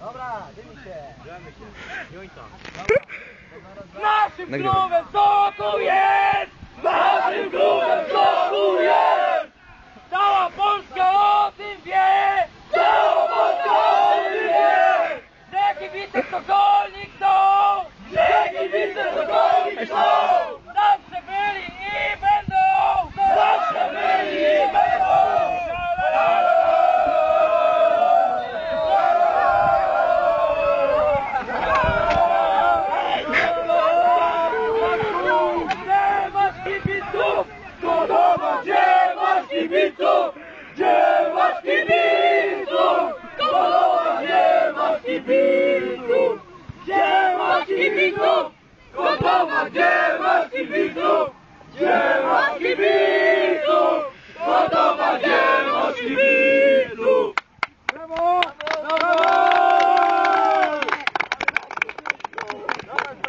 Dobra, dymi się. Naszym klubem co tu jest? Naszym klubem co tu jest? Cała Polska o tym wie! Cała Polska o tym wie! Że kibice Sokolnik są! Że kibice Sokolnik są! Gdzie masz kibiców? Podoba gdzie masz kibiców? Gdzie masz kibiców? Podoba gdzie masz kibiców?